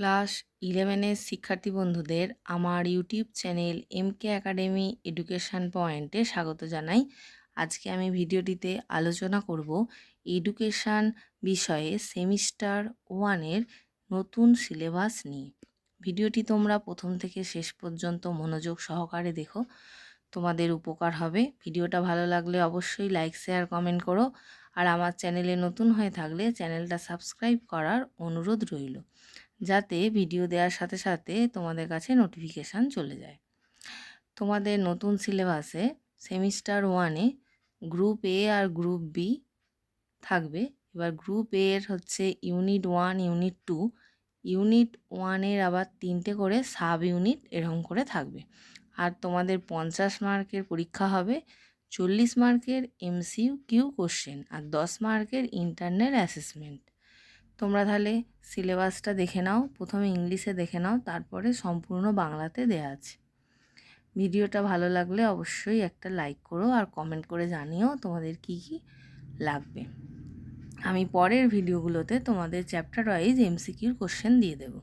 Class ইলেভেনের শিক্ষার্থী বন্ধুদের আমার YouTube channel M K academy education পয়েন্টে স্বাগত জানাই। আজকে আমি ভিডিওটিতে আলোচনা করব এডুকেশান বিষয়ে সেমিস্টার ওয়ানের নতুন সিলেবাস নিয়ে। ভিডিওটি তোমরা প্রথম থেকে শেষ পর্যন্ত মনোযোগ সহকারে দেখো, তোমাদের উপকার হবে। ভিডিওটা ভালো লাগলে অবশ্যই লাইক শেয়ার কমেন্ট করো। আর আমার চ্যানেলে নতুন হয়ে থাকলে চ্যানেলটা সাবস্ক্রাইব করার অনুরোধ রইল। যাতে ভিডিও দেওয়ার সাথে সাথে তোমাদের কাছে নোটিফিকেশান চলে যায়। তোমাদের নতুন সিলেবাসে সেমিস্টার ওয়ানে গ্রুপ এ আর গ্রুপ বি থাকবে। এবার গ্রুপ এর হচ্ছে unit one, unit two. Unit ওয়ানের আবার তিনটে করে সাব ইউনিট এরকম করে থাকবে। আর তোমাদের পঞ্চাশ মার্কের পরীক্ষা হবে। চল্লিশ মার্কের এমসিউ কিউ কোশ্চেন আর দশ মার্কের ইন্টারনাল অ্যাসেসমেন্ট। তোমরা তাহলে সিলেবাসটা দেখে নাও, প্রথমে ইংলিশে দেখে নাও, তারপরে সম্পূর্ণ বাংলাতে দেয়া আছে। ভিডিওটা ভালো লাগলে অবশ্যই একটা লাইক করো আর কমেন্ট করে জানিও তোমাদের কি কি লাগবে। আমি পরের ভিডিওগুলোতে তোমাদের চ্যাপ্টার ওয়াইজ এমসিকিউর কোশ্চেন দিয়ে দেবো।